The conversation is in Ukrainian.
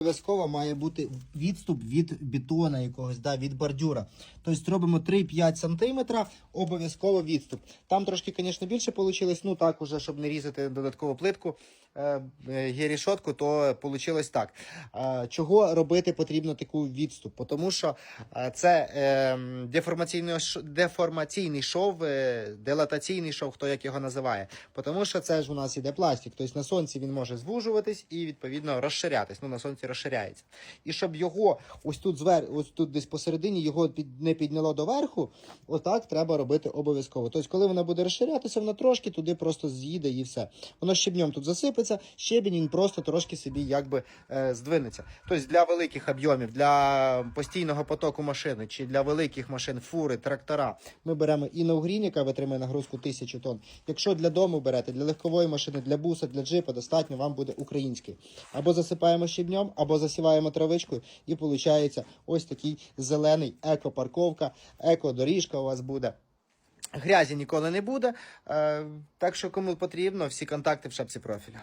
Обов'язково має бути відступ від бетона якогось, да, від бордюра. Тобто робимо 3-5 см, обов'язково відступ. Там трошки, звісно, більше вийшло, ну так уже, щоб не різати додаткову плитку, е, е, гірішотку, то вийшло так. Е, чого робити потрібно таку відступ? Тому що це деформаційний, деформаційний шов, дилатаційний шов, хто як його називає. Тому що це ж у нас іде пластик. Тобто на сонці він може звужуватись і відповідно розширятись. Ну на сонці розширяється. І щоб його ось тут звер, ось тут десь посередині його під, не підняло доверху, отак треба робити обов'язково. Тобто, коли вона буде розширятися, вона трошки туди просто з'їде і все. Воно щебнем тут засипеться, щебінь він просто трошки собі якби е, здвинеться. Тобто для великих об'ємів, для постійного потоку машини чи для великих машин, фури, трактора, ми беремо і Новгрін, яка витримує нагрузку 1000 тонн. Якщо для дому берете, для легкової машини, для буса, для джипа, достатньо вам буде український. Або засипаємо щебнем, або засіваємо травичкою, і виходить ось такий зелений екопарковка, екодоріжка у вас буде. Грязі ніколи не буде. Е, так що кому потрібно, всі контакти в шапці профілю.